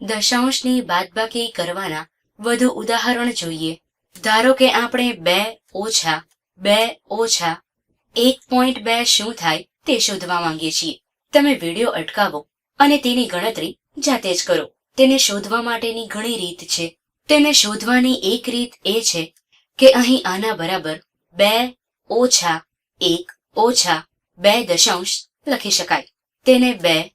દશાંશની બાદબાકી કરવાના વધુ ઉદાહરણ જોઈએ. ધારો કે આપણે બે ઓછા બે ઓછા, એક પોઈન્ટ બે શું થાય તે શોધવા માંગીએ છીએ. તમે વીડિયો અટકાવો અને તેની ગણતરી જાતે જ કરો. તેને શોધવા માટેની ઘણી રીત છે. તેને શોધવાની એક રીત એ છે કે અહીં આના બરાબર બે ઓછા, એક ઓછા, બે દશાંશ લખી શકાય. તેને બે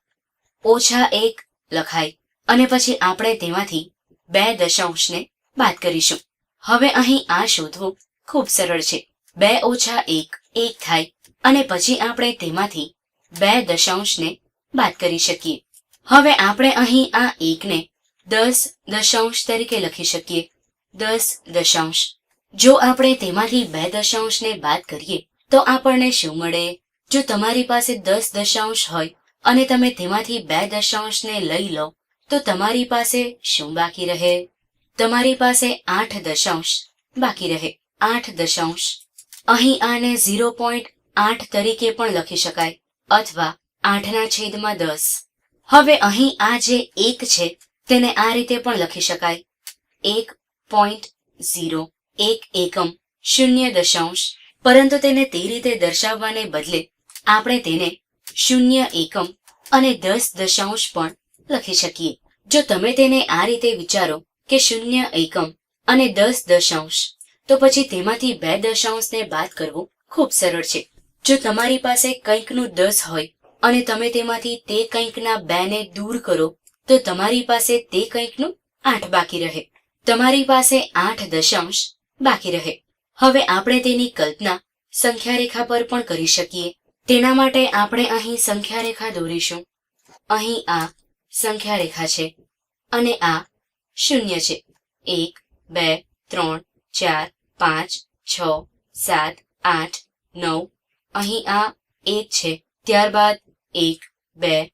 ઓછા, એક લખાય. અને પછી આપણે તેમાંથી બે દશાંશને બાદ કરીશું. હવે અહીં આ શોધવું ખૂબ સરળ છે. બે ઓછા એક એક થાય, અને પછી આપણે તેમાંથી બે દશાંશને બાદ કરી શકીએ. હવે આપણે અહીં આ એકને દસ દશાંશ તરીકે લખી શકીએ. દસ દશાંશ. જો આપણે તેમાંથી બે દશાંશને બાદ કરીએ, તો આપણને શું મળે? જો તમારી પાસે દસ દશાંશ હોય અને તમે તેમાંથી બે દશાંશને લઈ લો તો તમારી પાસે શું બાકી રહે? તમારી પાસે આઠ દશાંશ બાકી રહે. આઠ દશાંશ. અહીં આને ઝીરો પોઈન્ટ આઠ તરીકે પણ લખી શકાય, અથવા આઠના છેદમાં દસ. હવે અહીં આ જે એક છે, તેને આ રીતે પણ લખી શકાય. એક પોઈન્ટ ઝીરો, એક એકમ, શૂન્ય દશાંશ. પરંતુ તેને તે રીતે દર્શાવવાને બદલે આપણે તેને શૂન્ય એકમ અને દસ દશાંશ પણ લખી શકીએ. જો તમે તેને આ રીતે વિચારો કે શૂન્ય એકમ અને દસ દશાંશ, તો પછી તેમાંથી બે દશાંશને બાદ કરવું ખૂબ સરળ છે. જો તમારી પાસે કંઈકનું દસ હોય અને તમે તેમાંથી તે કંઈકના બે ને દૂર કરો, તો તમારી પાસે તે કંઈકનું આઠ બાકી રહે. તમારી પાસે આઠ દશાંશ બાકી રહે. હવે આપણે તેની કલ્પના સંખ્યા રેખા પર પણ કરી શકીએ. તેના માટે આપણે અહીં સંખ્યા રેખા દોરીશું. અહીં આ સંખ્યા રેખા છે. અને આ શૂન્ય છે. એક, બે, ત્રણ, ચાર, પાંચ, છ, સાત, આઠ, નવ. અહીં આ એક છે. ત્યારબાદ એક, બે,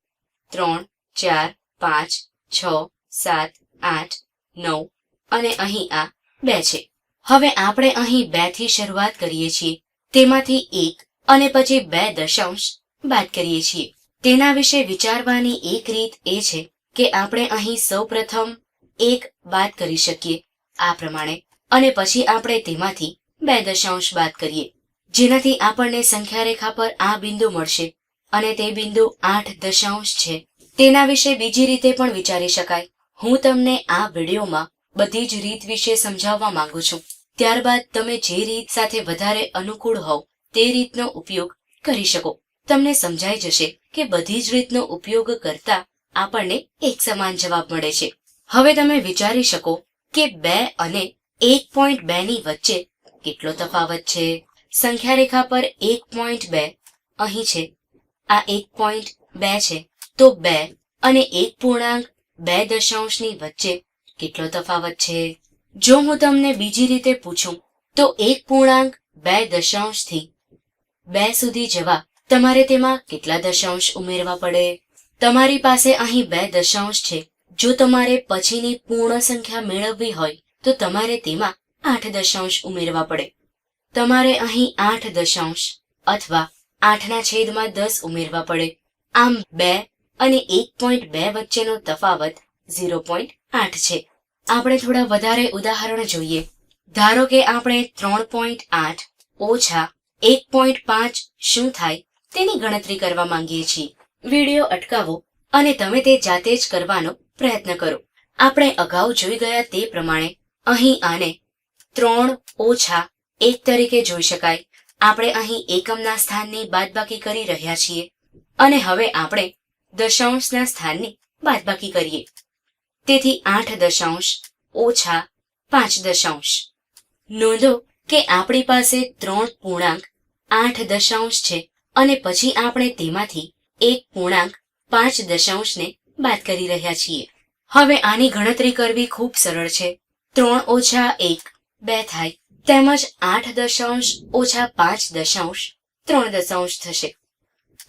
ત્રણ, ચાર, પાંચ, છ, સાત, આઠ, નવ. અને અહીં આ બે છે. હવે આપણે અહીં બેથી શરૂઆત કરીએ છીએ. તેમાંથી એક અને પછી બે દશાંશ બાદ કરીએ છીએ. તેના વિશે વિચારવાની એક રીત એ છે કે આપણે અહીં સૌપ્રથમ એક બાદ કરી શકીએ આ પ્રમાણે અને પછી આપણે તેમાંથી બે દશાંશ બાદ કરીએ. જેનાથી આપણને સંખ્યા રેખા પર આ બિંદુ મળશે અને તે બિંદુ આઠ દશાંશ છે. તેના વિશે બીજી રીતે પણ વિચારી શકાય. હું તમને આ વિડીયોમાં બધી જ રીત વિશે સમજાવવા માંગુ છું. ત્યારબાદ તમે જે રીત સાથે વધારે અનુકૂળ હોવ તે રીતનો ઉપયોગ કરી શકો. તમને સમજાઈ જશે કે બધી જ રીતનો ઉપયોગ કરતા આપણને એક સમાન જવાબ મળે છે. હવે તમે વિચારી શકો કે બે અને એક પોઈન્ટ બે ની વચ્ચે કેટલો તફાવત છે? સંખ્યા રેખા પર એક પોઈન્ટ બે અહીં છે. આ એક પોઈન્ટ બે છે. તો બે અને એક પૂર્ણાંક બે દશાંશની વચ્ચે કેટલો તફાવત છે? જો હું તમને બીજી રીતે પૂછું, તો એક પૂર્ણાંક બે દશાંશથી બે સુધી જવા તમારે તેમાં કેટલા દશાંશ ઉમેરવા પડે? તમારી પાસે અહીં બે દશાંશ છે. જો તમારે પછીની પૂર્ણ સંખ્યા મેળવવી હોય, તો તમારે તેમાં આઠ દશાંશ ઉમેરવા પડે. તમારે અહીં આઠ દશાંશ અથવા આઠના છેદમાં દસ ઉમેરવા પડે. આમ બે અને એક પોઈન્ટ બે વચ્ચેનો તફાવત ઝીરો પોઈન્ટ આઠ છે. આપણે થોડા વધારે ઉદાહરણ જોઈએ. ધારો કે આપણે ત્રણ પોઈન્ટ આઠ ઓછા એક પોઈન્ટ પાંચ શું થાય? તેની ગણતરી કરવા માંગીએ છીએ. વીડિયો અટકાવો અને તમે તે જાતે જ કરવાનો પ્રયત્ન કરો. આપણે અગાઉ જોઈ ગયા તે પ્રમાણે અહીં આને ત્રણ ઓછા એક તરીકે જોઈ શકાય. આપણે અહીં એકમના સ્થાનની બાદબાકી કરી રહ્યા છીએ અને હવે આપણે દશાંશના સ્થાનની બાદબાકી કરીએ. તેથી આઠ દશાંશ ઓછા પાંચ દશાંશ. નોંધો કે આપણી પાસે ત્રણ પૂર્ણાંક આઠ દશાંશ છે. અને પછી આપણે તેમાંથી એક પૂર્ણાંક પાંચ દશાંશને બાદ કરી રહ્યા છીએ. હવે આની ગણતરી કરવી ખૂબ સરળ છે. ત્રણ ઓછા એક, બે થાય, તેમજ આઠ દશાંશ ઓછા પાંચ દશાંશ ત્રણ દશાંશ થશે.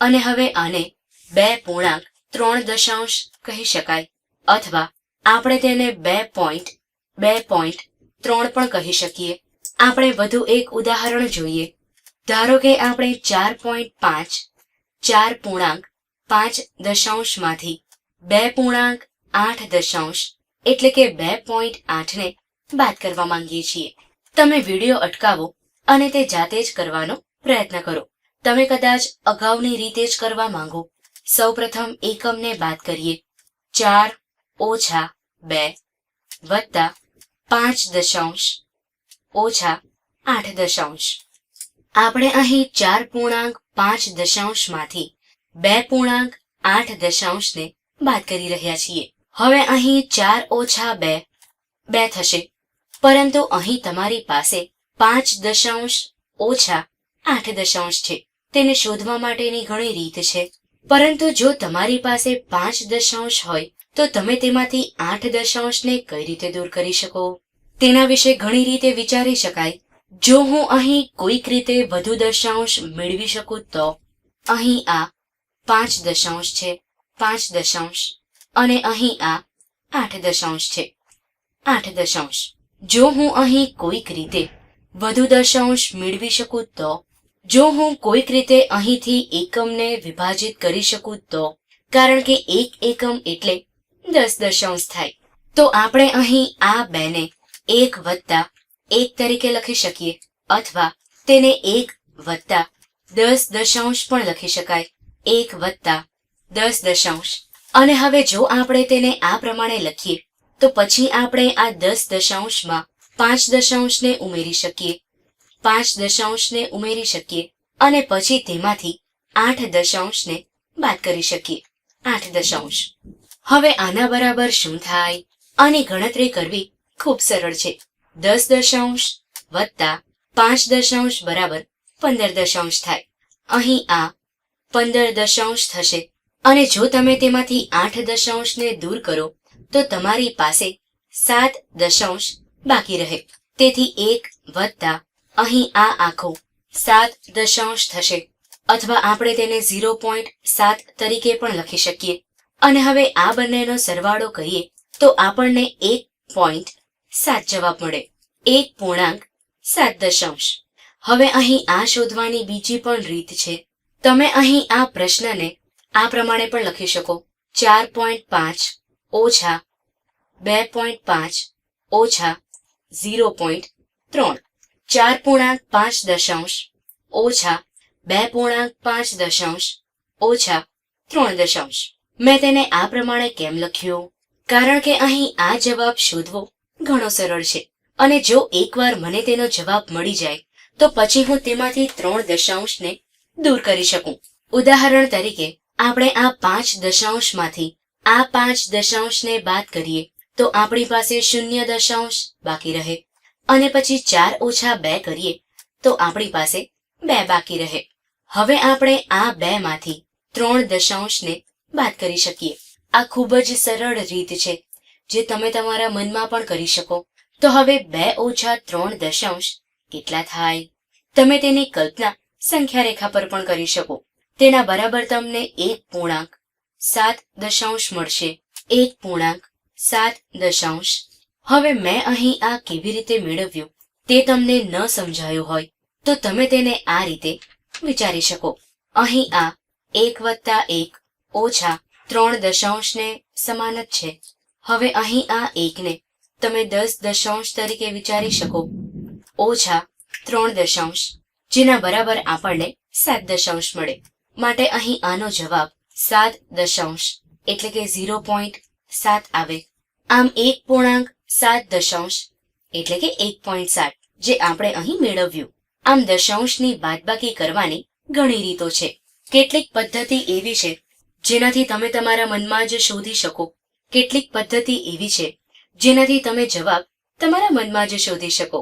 અને હવે આને બે પૂર્ણાંક ત્રણ દશાંશ કહી શકાય. અથવા આપણે તેને બે પોઈન્ટ બે પોઈન્ટ ત્રણ પણ કહી શકીએ. આપણે વધુ એક ઉદાહરણ જોઈએ. ધારો કે આપણે ચાર પોઈન્ટ પાંચ, ચાર પૂર્ણાંક પાંચ દશાંશમાંથી બે પૂર્ણાંક આઠ દશાંશ, એટલે કે બે પોઈન્ટ આઠને બાદ કરવા માંગીએ છીએ. તમે વીડિયો અટકાવો અને તે જાતે જ કરવાનો પ્રયત્ન કરો. તમે કદાચ અગાઉની રીતે જ કરવા માંગો. સૌપ્રથમ એકમને બાદ કરીએ. ચાર ઓછા બે વત્તા પાંચ દશાંશ ઓછા આઠ દશાંશ. આપણે અહીં ચાર પૂર્ણાંક પાંચ દશાંશમાંથી બે પૂર્ણાંક આઠ દશાંશને બાદ કરી રહ્યા છીએ. હવે અહીં ચાર ઓછા બે બે થશે. પરંતુ અહીં તમારી પાસે પાંચ દશાંશ ઓછા આઠ દશાંશ છે. તેને શોધવા માટેની ઘણી રીત છે. પરંતુ જો તમારી પાસે પાંચ દશાંશ હોય, તો તમે તેમાંથી આઠ દશાંશને કઈ રીતે દૂર કરી શકો? તેના વિશે ઘણી રીતે વિચારી શકાય. જો હું અહીં કોઈક રીતે વધુ દશાંશ મેળવી શકું તો અહીં આ પાંચ દશાંશ છે, પાંચ દશાંશ, અને અહીં આ આઠ દશાંશ છે, આઠ દશાંશ. જો હું અહીં કોઈક રીતે વધુ દશાંશ મેળવી શકું તો, જો હું કોઈક રીતે અહીંથી એકમને વિભાજિત કરી શકું તો, કારણ કે એક એકમ એટલે દસ દશાંશ થાય. તો આપણે અહીં આ બેને એક વત્તા એક તરીકે લખી શકીએ, અથવા તેને એક વત્તા દસ દશાંશ પણ લખી શકાય. એક વત્તા દસ દશાંશ. અને હવે જો આપણે તેને આ પ્રમાણે લખીએ, તો પછી આપણે આ દસ દશાંશમાં પાંચ દશાંશને ઉમેરી શકીએ. પાંચ દશાંશને ઉમેરી શકીએ અને પછી તેમાંથી આઠ દશાંશને બાદ કરી શકીએ. આઠ દશાંશ. હવે આના બરાબર શું થાય? આની ગણતરી કરવી ખૂબ સરળ છે. દસ દશાંશ વત્તા પાંચ દશાંશ બરાબર પંદર દશાંશ થાય. અહીં આ પંદર દશાંશ થશે. અને જો તમે તેમાંથી આઠ દશાંશને દૂર કરો, તો તમારી પાસે સાત દશાંશ બાકી રહે. તેથી એક વત્તા અહીં આ આખો સાત દશાંશ થશે. અથવા આપણે તેને ઝીરો પોઈન્ટ સાત તરીકે પણ લખી શકીએ. અને હવે આ બંનેનો સરવાળો કરીએ, તો આપણને એક પોઈન્ટ સાત જવાબ મળે. એક પૂર્ણાંક સાત દશાંશ. હવે અહીં આ શોધવાની બીજી પણ રીત છે. તમે અહીં આ પ્રશ્નને આ પ્રમાણે પણ લખી શકો. ચાર પોઈન્ટ પાંચ ઓછા બે પોઈન્ટ પાંચ ઓછા ઝીરો પોઈન્ટ ત્રણ. ચાર પૂર્ણાંક પાંચ દશાંશ ઓછા બે પૂર્ણાંક પાંચ દશાંશ ઓછા ત્રણ દશાંશ. મેં તેને આ પ્રમાણે કેમ લખ્યું? કારણ કે અહીં આ જવાબ શોધવો ઘણો સરળ છે. અને જો એકવાર મને તેનો જવાબ મળી જાય, તો પછી હું તેમાંથી ત્રણ દશાંશને દૂર કરી શકું. ઉદાહરણ તરીકે, આપણે આ પાંચ દશાંશમાંથી આ પાંચ દશાંશને બાદ કરીએ, તો આપણી પાસે શૂન્ય દશાંશ બાકી રહે. અને પછી ચાર ઓછા બે કરીએ, તો આપણી પાસે બે બાકી રહે. હવે આપણે આ બે માંથી ત્રણ દશાંશને બાદ કરી શકીએ. આ ખૂબ જ સરળ રીત છે. જે તમે તમારા મનમાં પણ કરી શકો. તો હવે બે ઓછા ત્રણ દશાંશ કેટલા થાય? તમે તેની કલ્પના સંખ્યા રેખા પર પણ કરી શકો. તેના બરાબર તમને એક પૂર્ણાંક સાત દશાંશ મળશે. એક પૂર્ણાંક સાત દશાંશ. હવે મેં અહીં આ કેવી રીતે મેળવ્યું તે તમને ન સમજાયું હોય, તો તમે તેને આ રીતે વિચારી શકો. અહીં આ એક વત્તા એક ઓછા ત્રણ દશાંશને સમાન જ છે. હવે અહીં આ એકને તમે દસ દશાંશ તરીકે વિચારી શકો. ઓછા ત્રણ દશાંશ, જેના બરાબર આપણને સાત દશાંશ મળે. માટે અહીં આનો જવાબ સાત દશાંશ, એટલે કે ઝીરો પોઈન્ટ સાત આવે. આમ એક પૂર્ણાંક સાત દશાંશ, એટલે કે એક પોઈન્ટ સાત, જે આપણે અહીં મેળવ્યું. આમ દશાંશની બાદબાકી કરવાની ઘણી રીતો છે. કેટલીક પદ્ધતિ એવી છે, જેનાથી તમે તમારા મનમાં જ શોધી શકો. કેટલીક પદ્ધતિ એવી છે જેનાથી તમે જવાબ તમારા મનમાં જ શોધી શકો.